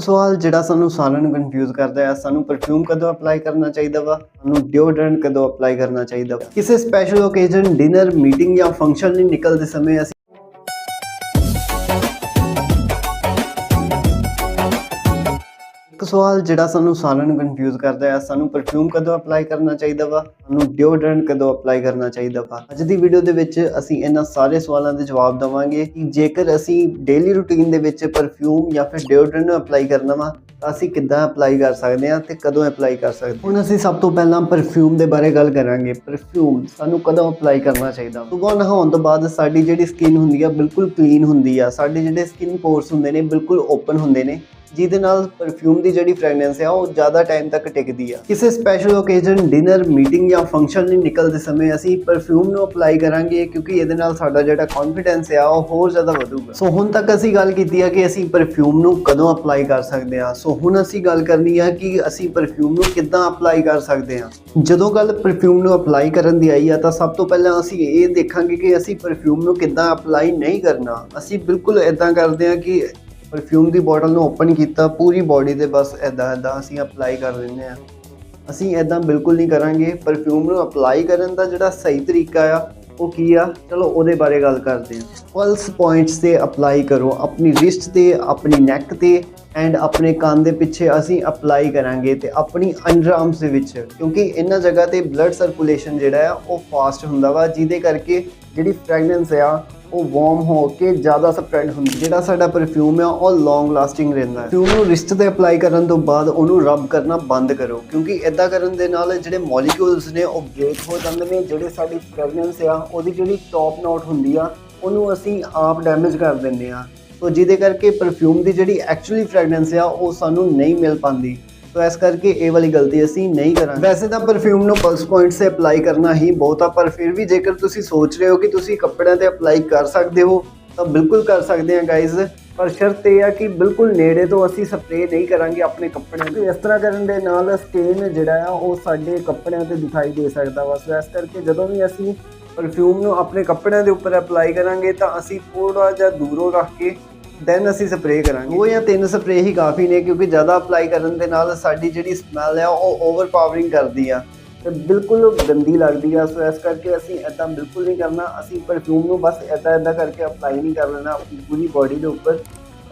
ਸਵਾਲ ਜਿਹੜਾ ਸਾਨੂੰ ਸਾਰਿਆਂ ਨੂੰ ਕਨਫਿਊਜ਼ ਕਰਦਾ ਹੈ, ਸਾਨੂੰ ਪਰਫਿਊਮ ਕਦੋਂ ਅਪਲਾਈ ਕਰਨਾ ਚਾਹੀਦਾ ਵਾ? ਸਾਨੂੰ ਡਿਓਡਰੈਂਟ ਕਦੋਂ ਅਪਲਾਈ ਕਰਨਾ ਚਾਹੀਦਾ ਵਾ? ਕਿਸੇ ਸਪੈਸ਼ਲ ਓਕੇਜ਼ਨ ਡਿਨਰ ਮੀਟਿੰਗ ਜਾਂ ਫੰਕਸ਼ਨ ਲਈ ਨਿਕਲਦੇ ਸਮੇਂ ਸਵਾਲ ਜਿਹੜਾ ਸਾਨੂੰ ਸਾਰਿਆਂ ਨੂੰ ਕਨਫਿਊਜ਼ ਕਰਦਾ ਹੈ, ਸਾਨੂੰ ਪਰਫਿਊਮ ਕਦੋਂ ਅਪਲਾਈ ਕਰਨਾ ਚਾਹੀਦਾ ਵਾ? ਸਾਨੂੰ ਡਿਓਡਰੈਂਟ ਕਦੋਂ ਅਪਲਾਈ ਕਰਨਾ ਚਾਹੀਦਾ ਵਾ? ਅੱਜ ਦੀ ਵੀਡੀਓ ਦੇ ਵਿੱਚ ਅਸੀਂ ਇਹਨਾਂ ਸਾਰੇ ਸਵਾਲਾਂ ਦੇ ਜਵਾਬ ਦਵਾਂਗੇ ਕਿ ਜੇਕਰ ਅਸੀਂ ਡੇਲੀ ਰੂਟੀਨ ਦੇ ਵਿੱਚ ਪਰਫਿਊਮ ਜਾਂ ਫਿਰ ਡਿਓਡਰੈਂਟ ਨੂੰ ਅਪਲਾਈ ਕਰਨਾ ਵਾ, ਤਾਂ ਅਸੀਂ ਕਿੱਦਾਂ ਅਪਲਾਈ ਕਰ ਸਕਦੇ ਹਾਂ ਤੇ ਕਦੋਂ ਅਪਲਾਈ ਕਰ ਸਕਦੇ ਹੁਣ ਅਸੀਂ ਸਭ ਤੋਂ ਪਹਿਲਾਂ ਪਰਫਿਊਮ ਦੇ ਬਾਰੇ ਗੱਲ ਕਰਾਂਗੇ। ਪਰਫਿਊਮ ਸਾਨੂੰ ਕਦੋਂ ਅਪਲਾਈ ਕਰਨਾ ਚਾਹੀਦਾ ਸੁਬਹ ਨਹਾਉਣ ਤੋਂ ਬਾਅਦ ਸਾਡੀ ਜਿਹੜੀ ਸਕਿਨ ਹੁੰਦੀ ਆ, ਬਿਲਕੁਲ ਕਲੀਨ ਹੁੰਦੀ ਆ। ਸਾਡੇ ਜਿਹੜੇ ਸਕਿਨ ਪੋਰਸ ਹੁੰਦੇ ਨੇ, ਬਿਲਕੁਲ ਓਪਨ ਹੁੰਦੇ ਨੇ। ਜਿਹਦੇ ਨਾਲ ਪਰਫਿਊਮ ਦੀ ਜਿਹੜੀ ਫ੍ਰੈਗਰੈਂਸ ਆ, ਉਹ ਜ਼ਿਆਦਾ ਟਾਈਮ ਤੱਕ ਟਿਕਦੀ ਆ। ਕਿਸੇ ਸਪੈਸ਼ਲ ਓਕੇਜ਼ਨ ਡਿਨਰ ਮੀਟਿੰਗ ਜਾਂ ਫੰਕਸ਼ਨ ਲਈ ਨਿਕਲਦੇ ਸਮੇਂ ਅਸੀਂ ਪਰਫਿਊਮ ਨੂੰ ਅਪਲਾਈ ਕਰਾਂਗੇ ਕਿਉਂਕਿ ਇਹਦੇ ਨਾਲ ਸਾਡਾ ਜਿਹੜਾ ਕੌਨਫੀਡੈਂਸ ਆ, ਉਹ ਹੋਰ ਜ਼ਿਆਦਾ ਵਧੂਗਾ। ਸੋ ਹੁਣ ਤੱਕ ਅਸੀਂ ਗੱਲ ਕੀਤੀ ਆ ਕਿ ਅਸੀਂ ਪਰਫਿਊਮ ਨੂੰ ਕਦੋਂ ਅਪਲਾਈ ਕਰ ਸਕਦੇ ਆ। ਸੋ ਹੁਣ ਅਸੀਂ ਗੱਲ ਕਰਨੀ ਆ ਕਿ ਅਸੀਂ ਪਰਫਿਊਮ ਨੂੰ ਕਿੱਦਾਂ ਅਪਲਾਈ ਕਰ ਸਕਦੇ ਆ। ਜਦੋਂ ਗੱਲ ਪਰਫਿਊਮ ਨੂੰ ਅਪਲਾਈ ਕਰਨ ਦੀ ਆਈ ਆ, ਤਾਂ ਸਭ ਤੋਂ ਪਹਿਲਾਂ ਅਸੀਂ ਇਹ ਦੇਖਾਂਗੇ ਕਿ ਅਸੀਂ ਪਰਫਿਊਮ ਨੂੰ ਕਿੱਦਾਂ ਅਪਲਾਈ ਨਹੀਂ ਕਰਨਾ। ਅਸੀਂ ਬਿਲਕੁਲ ਇਦਾਂ ਕਰਦੇ ਆ ਕਿ ਪਰਫਿਊਮ ਦੀ ਬੋਟਲ ਨੂੰ ਓਪਨ ਕੀਤਾ, ਪੂਰੀ ਬਾਡੀ ਤੇ ਬਸ ਐਦਾਂ ਐਦਾਂ ਅਸੀਂ ਅਪਲਾਈ ਕਰ ਦਿੰਦੇ ਆ ਅਸੀਂ ਐਦਾਂ ਬਿਲਕੁਲ ਨਹੀਂ ਕਰਾਂਗੇ, ਪਰਫਿਊਮ ਨੂੰ ਅਪਲਾਈ ਕਰਨ ਦਾ ਜਿਹੜਾ ਸਹੀ ਤਰੀਕਾ ਆ, ਉਹ ਕੀ ਆ? ਚਲੋ ਉਹਦੇ ਬਾਰੇ ਗੱਲ ਕਰਦੇ ਹਾਂ। ਪਲਸ ਪੁਆਇੰਟਸ ਤੇ ਅਪਲਾਈ ਕਰੋ, ਆਪਣੀ ਰਿਸਟ ਤੇ, ਆਪਣੀ ਨੈਕ ਤੇ ਐਂਡ ਆਪਣੇ ਕੰਨ ਦੇ ਪਿੱਛੇ ਅਸੀਂ ਅਪਲਾਈ ਕਰਾਂਗੇ ਤੇ ਆਪਣੀ ਅੰਡਰ ਆਰਮਸ ਦੇ ਵਿੱਚ, ਕਿਉਂਕਿ ਇਹਨਾਂ ਜਗ੍ਹਾ ਤੇ ਬਲੱਡ ਸਰਕੂਲੇਸ਼ਨ ਜਿਹੜਾ ਆ, ਉਹ ਫਾਸਟ ਹੁੰਦਾ ਵਾ, ਜਿਹਦੇ ਕਰਕੇ ਜਿਹੜੀ ਫ੍ਰੈਗਰੈਂਸ ਆ ਉਹ ਵਾਰਮ ਹੋ ਕੇ ਜ਼ਿਆਦਾ ਸਪਰੈਡ ਹੁੰਦੀ ਜਿਹੜਾ ਸਾਡਾ ਪਰਫਿਊਮ ਆ, ਉਹ ਲੌਂਗ ਲਾਸਟਿੰਗ ਰਹਿੰਦਾ ਹੈ। ਪਰਫਿਊਮ ਨੂੰ ਰਿਸਟ ਤੇ ਅਪਲਾਈ ਕਰਨ ਤੋਂ ਬਾਅਦ ਉਹਨੂੰ ਰਬ ਕਰਨਾ ਬੰਦ ਕਰੋ। ਕਿਉਂਕਿ ਇਦਾਂ ਕਰਨ ਦੇ ਨਾਲ ਜਿਹੜੇ ਮੋਲੀਕਿਊਲਸ ਨੇ, ਉਹ ਬ੍ਰੇਕ ਹੋ ਜਾਂਦੇ ਨੇ। ਜਿਹੜੇ ਸਾਡੀ ਫ੍ਰੈਗਰੈਂਸ ਆ, ਉਹਦੀ ਜਿਹੜੀ ਟੌਪ ਨੋਟ ਹੁੰਦੀ ਆ, ਉਹਨੂੰ ਅਸੀਂ ਆਪ ਡੈਮੇਜ ਕਰ ਦਿੰਦੇ ਆ। ਸੋ ਜਿਹਦੇ ਕਰਕੇ ਪਰਫਿਊਮ ਦੀ ਜਿਹੜੀ ਐਕਚੁਅਲੀ ਫ੍ਰੈਗਰੈਂਸ ਆ, ਉਹ ਸਾਨੂੰ ਨਹੀਂ ਮਿਲ ਪਾਉਂਦੀ। ਸੋ ਇਸ ਕਰਕੇ ਇਹ ਵਾਲੀ ਗਲਤੀ ਅਸੀਂ ਨਹੀਂ ਕਰਾਂਗੇ। ਵੈਸੇ ਤਾਂ ਪਰਫਿਊਮ ਨੂੰ ਪਲਸ ਪੁਆਇੰਟ ਸੇ ਅਪਲਾਈ ਕਰਨਾ ਹੀ ਬਹੁਤ ਆ, ਪਰ ਫਿਰ ਵੀ ਜੇਕਰ ਤੁਸੀਂ ਸੋਚ ਰਹੇ ਹੋ ਕਿ ਤੁਸੀਂ ਕੱਪੜਿਆਂ ਤੇ ਅਪਲਾਈ ਕਰ ਸਕਦੇ ਹੋ, ਤਾਂ ਬਿਲਕੁਲ ਕਰ ਸਕਦੇ ਹਾਂ ਗਾਇਜ਼ ਪਰ ਸ਼ਰਤ ਇਹ ਆ ਕਿ ਬਿਲਕੁਲ ਨੇੜੇ ਤੋਂ ਅਸੀਂ ਸਪਰੇਅ ਨਹੀਂ ਕਰਾਂਗੇ ਆਪਣੇ ਕੱਪੜਿਆਂ ਤੇ। ਇਸ ਤਰ੍ਹਾਂ ਕਰਨ ਦੇ ਨਾਲ ਸਟੇਨ ਜਿਹੜਾ ਆ, ਉਹ ਸਾਡੇ ਕੱਪੜਿਆਂ ਤੇ ਦਿਖਾਈ ਦੇ ਸਕਦਾ ਵਾ। ਸੋ ਇਸ ਕਰਕੇ ਜਦੋਂ ਵੀ ਅਸੀਂ ਪਰਫਿਊਮ ਨੂੰ ਆਪਣੇ ਕੱਪੜਿਆਂ ਦੇ ਉੱਪਰ ਅਪਲਾਈ ਕਰਾਂਗੇ, ਤਾਂ ਅਸੀਂ ਥੋੜਾ ਜਿਹਾ ਦੂਰੋਂ ਰੱਖ ਕੇ ਦੈਨ ਅਸੀਂ ਸਪਰੇਅ ਕਰਾਂਗੇ। ਉਹ ਜਾਂ ਤਿੰਨ ਸਪਰੇਅ ਹੀ ਕਾਫੀ ਨੇ, ਕਿਉਂਕਿ ਜ਼ਿਆਦਾ ਅਪਲਾਈ ਕਰਨ ਦੇ ਨਾਲ ਸਾਡੀ ਜਿਹੜੀ ਸਮੈਲ ਆ, ਉਹ ਓਵਰ ਪਾਵਰਿੰਗ ਕਰਦੀ ਆ। ਤੇ ਬਿਲਕੁਲ ਗੰਦੀ ਲੱਗਦੀ ਆ। ਸੋ ਇਸ ਕਰਕੇ ਅਸੀਂ ਇਦਾਂ ਬਿਲਕੁਲ ਨਹੀਂ ਕਰਨਾ। ਅਸੀਂ ਪਰਫਿਊਮ ਨੂੰ ਬਸ ਇਦਾਂ ਇਦਾਂ ਕਰਕੇ ਅਪਲਾਈ ਨਹੀਂ ਕਰ ਲੈਣਾ। ਆਪਣੀ ਪੂਰੀ ਬਾਡੀ ਦੇ ਉੱਪਰ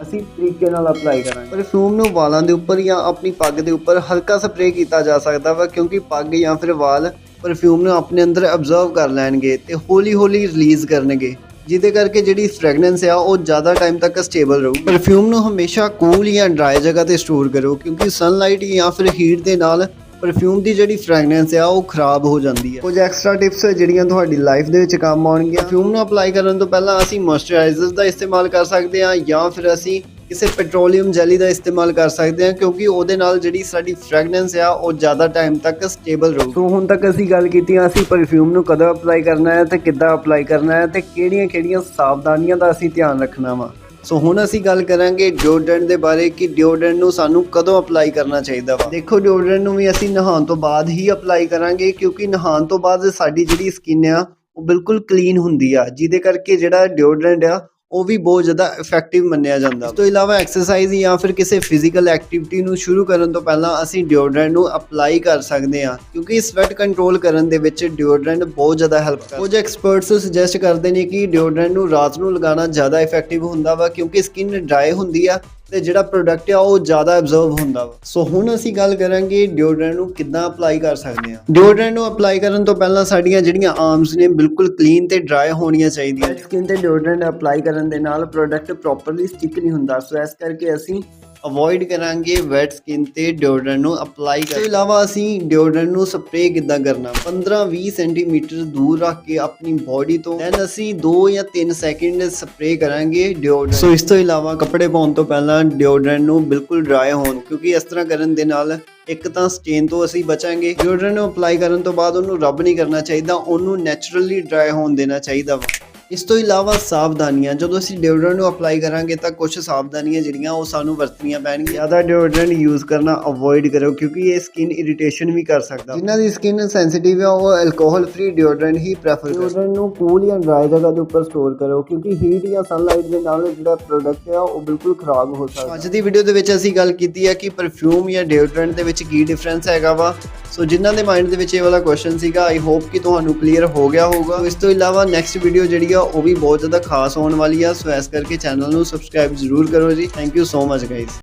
ਅਸੀਂ ਤਰੀਕੇ ਨਾਲ ਅਪਲਾਈ ਕਰਾਂਗੇ। ਪਰਫਿਊਮ ਨੂੰ ਵਾਲਾਂ ਦੇ ਉੱਪਰ ਜਾਂ ਆਪਣੀ ਪੱਗ ਦੇ ਉੱਪਰ ਹਲਕਾ ਸਪਰੇਅ ਕੀਤਾ ਜਾ ਸਕਦਾ ਵਾ, ਕਿਉਂਕਿ ਪੱਗ ਜਾਂ ਫਿਰ ਵਾਲ ਪਰਫਿਊਮ ਨੂੰ ਆਪਣੇ ਅੰਦਰ ਅਬਜ਼ਰਵ ਕਰ ਲੈਣਗੇ ਤੇ ਹੌਲੀ-ਹੌਲੀ ਰਿਲੀਜ਼ ਕਰਨਗੇ। ਜਿਹਦੇ ਕਰਕੇ ਜਿਹੜੀ ਫ੍ਰੈਗਰੈਂਸ ਆ, ਉਹ ਜ਼ਿਆਦਾ ਟਾਈਮ ਤੱਕ ਸਟੇਬਲ ਰਹੂ। ਪਰਫਿਊਮ ਨੂੰ ਹਮੇਸ਼ਾ ਕੂਲ ਜਾਂ ਡਰਾਈ ਜਗ੍ਹਾ ਤੇ ਸਟੋਰ ਕਰੋ, ਕਿਉਂਕਿ ਸਨਲਾਈਟ ਜਾਂ ਫਿਰ ਹੀਟ ਦੇ ਨਾਲ ਪਰਫਿਊਮ ਦੀ ਜਿਹੜੀ ਫ੍ਰੈਗਰੈਂਸ ਆ, ਉਹ ਖਰਾਬ ਹੋ ਜਾਂਦੀ ਹੈ ਕੁਝ ਐਕਸਟਰਾ ਟਿਪਸ ਜਿਹੜੀਆਂ ਤੁਹਾਡੀ ਲਾਈਫ ਦੇ ਵਿੱਚ ਕੰਮ ਆਉਣਗੀਆਂ। ਪਰਫਿਊਮ ਨੂੰ ਅਪਲਾਈ ਕਰਨ ਤੋਂ ਪਹਿਲਾਂ ਅਸੀਂ ਮੋਇਸਚਰਾਈਜ਼ਰ ਦਾ ਇਸਤੇਮਾਲ ਕਰ ਸਕਦੇ ਹਾਂ ਜਾਂ ਫਿਰ ਅਸੀਂ ਕਿਸੇ ਪੈਟਰੋਲੀਅਮ ਜੈਲੀ ਦਾ ਇਸਤੇਮਾਲ ਕਰ ਸਕਦੇ ਹਾਂ ਕਿਉਂਕਿ ਉਹਦੇ ਨਾਲ ਜਿਹੜੀ ਸਾਡੀ ਫ੍ਰੈਗਰੈਂਸ ਆ ਉਹ ਜ਼ਿਆਦਾ ਟਾਈਮ ਤੱਕ ਸਟੇਬਲ ਰਹੂ। ਸੋ ਹੁਣ ਤੱਕ ਅਸੀਂ ਗੱਲ ਕੀਤੀ ਆ ਅਸੀਂ ਪਰਫਿਊਮ ਨੂੰ ਕਦੋਂ ਅਪਲਾਈ ਕਰਨਾ ਹੈ ਤੇ ਕਿੱਦਾਂ ਅਪਲਾਈ ਕਰਨਾ ਹੈ ਤੇ ਕਿਹੜੀਆਂ-ਕਿਹੜੀਆਂ ਸਾਵਧਾਨੀਆਂ ਦਾ ਅਸੀਂ ਧਿਆਨ ਰੱਖਣਾ ਵਾ। ਸੋ ਹੁਣ ਅਸੀਂ ਗੱਲ ਕਰਾਂਗੇ ਡਿਓਡਰੈਂਟ ਦੇ ਬਾਰੇ ਕਿ ਡਿਓਡਰੈਂਟ ਨੂੰ ਸਾਨੂੰ ਕਦੋਂ ਅਪਲਾਈ ਕਰਨਾ ਚਾਹੀਦਾ ਵਾ। ਦੇਖੋ ਡਿਓਡਰੈਂਟ ਨੂੰ ਵੀ ਅਸੀਂ ਨਹਾਉਣ ਤੋਂ ਬਾਅਦ ਹੀ ਅਪਲਾਈ ਕਰਾਂਗੇ ਕਿਉਂਕਿ ਨਹਾਉਣ ਤੋਂ ਬਾਅਦ ਸਾਡੀ ਜਿਹੜੀ ਸਕਿਨ ਆ ਉਹ ਬਿਲਕੁਲ ਕਲੀਨ ਹੁੰਦੀ ਆ। ਜਿਹਦੇ ਕਰਕੇ ਜਿਹੜਾ ਡਿਓਡਰੈਂਟ ਆ ਉਹ ਵੀ ਬਹੁਤ ਜ਼ਿਆਦਾ ਇਫੈਕਟਿਵ ਮੰਨਿਆ ਜਾਂਦਾ। ਇਸ ਤੋਂ ਇਲਾਵਾ ਐਕਸਰਸਾਈਜ਼ ਜਾਂ ਫਿਰ ਕਿਸੇ ਫਿਜ਼ੀਕਲ ਐਕਟੀਵਿਟੀ ਨੂੰ ਸ਼ੁਰੂ ਕਰਨ ਤੋਂ ਪਹਿਲਾਂ ਅਸੀਂ ਡਿਓਡਰੈਂਟ ਨੂੰ ਅਪਲਾਈ ਕਰ ਸਕਦੇ ਹਾਂ, ਕਿਉਂਕਿ ਸਵੈਟ ਕੰਟਰੋਲ ਕਰਨ ਦੇ ਵਿੱਚ ਡਿਓਡਰੈਂਟ ਬਹੁਤ ਜ਼ਿਆਦਾ ਹੈਲਪ ਕਰਦਾ। ਕੁਝ ਐਕਸਪਰਟਸ ਸੁਜੈਸਟ ਕਰਦੇ ਨੇ ਕਿ ਡਿਓਡਰੈਂਟ ਨੂੰ ਰਾਤ ਨੂੰ ਲਗਾਉਣਾ ਜ਼ਿਆਦਾ ਇਫੈਕਟਿਵ ਹੁੰਦਾ ਵਾ, ਕਿਉਂਕਿ ਸਕਿਨ ਡਰਾਈ ਹੁੰਦੀ ਆ ਤੇ ਜਿਹੜਾ ਪ੍ਰੋਡਕਟ ਆ, ਉਹ ਜ਼ਿਆਦਾ ਐਬਜ਼ਰਵ ਹੁੰਦਾ ਵਾ। ਸੋ ਹੁਣ ਅਸੀਂ ਗੱਲ ਕਰਾਂਗੇ ਡਿਓਡਰੈਂਟ ਨੂੰ ਕਿੱਦਾਂ ਅਪਲਾਈ ਕਰ ਸਕਦੇ ਹਾਂ। ਡਿਓਡਰੈਂਟ ਨੂੰ ਅਪਲਾਈ ਕਰਨ ਤੋਂ ਪਹਿਲਾਂ ਸਾਡੀਆਂ ਜਿਹੜੀਆਂ ਆਰਮਸ ਨੇ, ਬਿਲਕੁਲ ਕਲੀਨ ਤੇ ਡਰਾਈ ਹੋਣੀਆਂ ਚਾਹੀਦੀਆਂ ਸਕਿਨ ਤੇ ਡਿਓਡਰੈਂਟ ਅਪਲਾਈ ਕਰਨ ਦੇ ਨਾਲ ਪ੍ਰੋਡਕਟ ਪ੍ਰੋਪਰਲੀ ਸਟਿਕ ਨਹੀਂ ਹੁੰਦਾ। ਸੋ ਇਸ ਕਰਕੇ ਅਸੀਂ ਅਵੋਇਡ ਕਰਾਂਗੇ ਵੈਟ ਸਕਿਨ ਤੇ ਡਿਓਡਰੈਂਟ ਨੂੰ ਅਪਲਾਈ ਕਰਨ ਤੋਂ ਇਲਾਵਾ ਅਸੀਂ ਡਿਓਡਰੈਂਟ ਨੂੰ ਸਪਰੇਅ ਕਿੱਦਾਂ ਕਰਨਾ? 15-20 ਸੈਂਟੀਮੀਟਰ ਦੂਰ ਰੱਖ ਕੇ ਆਪਣੀ ਬਾਡੀ ਤੋਂ। ਦੈਨ ਅਸੀਂ 2 ਜਾਂ 3 ਸੈਕਿੰਡ ਸਪਰੇਅ ਕਰਾਂਗੇ ਡਿਓਡਰੈਂਟ ਸੋ ਇਸ ਤੋਂ ਇਲਾਵਾ ਕੱਪੜੇ ਪਾਉਣ ਤੋਂ ਪਹਿਲਾਂ ਡਿਓਡਰੈਂਟ ਨੂੰ ਬਿਲਕੁਲ ਡਰਾਈ ਹੋਣ, ਕਿਉਂਕਿ ਇਸ ਤਰ੍ਹਾਂ ਕਰਨ ਦੇ ਨਾਲ ਇੱਕ ਤਾਂ ਸਟੇਨ ਤੋਂ ਅਸੀਂ ਬਚਾਂਗੇ। ਡਿਓਡਰੈਂਟ ਨੂੰ ਅਪਲਾਈ ਕਰਨ ਤੋਂ ਬਾਅਦ ਉਹਨੂੰ ਰਬ ਨਹੀਂ ਕਰਨਾ ਚਾਹੀਦਾ, ਉਹਨੂੰ ਨੇਚਰਲੀ ਡਰਾਈ ਹੋਣ ਦੇਣਾ ਚਾਹੀਦਾ ਵਾ। ਇਸ ਤੋਂ ਇਲਾਵਾ ਸਾਵਧਾਨੀਆਂ ਜਦੋਂ ਅਸੀਂ ਡਿਓਡਰੈਂਟ ਨੂੰ ਅਪਲਾਈ ਕਰਾਂਗੇ ਤਾਂ ਕੁਝ ਸਾਵਧਾਨੀਆਂ ਜਿਹੜੀਆਂ ਉਹ ਸਾਨੂੰ ਵਰਤਣੀਆਂ ਪੈਣਗੀਆਂ। ਜ਼ਿਆਦਾ ਡਿਓਡਰੈਂਟ ਯੂਜ਼ ਕਰਨਾ ਅਵੋਇਡ ਕਰੋ ਕਿਉਂਕਿ ਇਹ ਸਕਿਨ ਇਰੀਟੇਸ਼ਨ ਵੀ ਕਰ ਸਕਦਾ। ਜਿਨ੍ਹਾਂ ਦੀ ਸਕਿਨ ਸੈਂਸਿਟਿਵ ਹੈ ਉਹ ਐਲਕੋਹਲ ਫ੍ਰੀ ਡਿਓਡਰੈਂਟ ਹੀ ਪ੍ਰੈਫਰ ਕਰੋ ਡਿਓਡਰੈਂਟ ਨੂੰ ਕੂਲ ਜਾਂ ਡਰਾਈ ਜਗ੍ਹਾ ਦੇ ਉੱਪਰ ਸਟੋਰ ਕਰੋ ਕਿਉਂਕਿ ਹੀਟ ਜਾਂ ਸਨਲਾਈਟ ਦੇ ਨਾਲ ਜਿਹੜਾ ਪ੍ਰੋਡਕਟ ਹੈ ਉਹ ਬਿਲਕੁਲ ਖਰਾਬ ਹੋ ਸਕਦਾ। ਅੱਜ ਦੀ ਵੀਡੀਓ ਦੇ ਵਿੱਚ ਅਸੀਂ ਗੱਲ ਕੀਤੀ ਹੈ ਕਿ ਪਰਫਿਊਮ ਜਾਂ ਡਿਓਡਰੈਂਟ ਦੇ ਵਿੱਚ ਕੀ ਡਿਫਰੈਂਸ ਹੈਗਾ ਵਾ। ਸੋ ਜਿਨ੍ਹਾਂ ਦੇ ਮਾਈਂਡ ਦੇ ਵਿੱਚ ਇਹ ਵਾਲਾ ਕੁਐਸਚਨ ਸੀਗਾ ਆਈ ਹੋਪ ਕਿ ਤੁਹਾਨੂੰ ਕਲੀਅਰ ਹੋ ਗਿਆ ਹੋਊਗਾ। ਇਸ ਤੋਂ ਇਲਾਵਾ ਨੈਕਸਟ ਵੀਡੀਓ ਜਿਹੜੀ ਆ, ਉਹ ਵੀ ਬਹੁਤ ਜ਼ਿਆਦਾ ਖਾਸ ਹੋਣ ਵਾਲੀ ਆ, ਸੋ ਇਸ ਕਰਕੇ ਚੈਨਲ ਨੂੰ ਸਬਸਕ੍ਰਾਈਬ ਜ਼ਰੂਰ ਕਰੋ ਜੀ। Thank you so much guys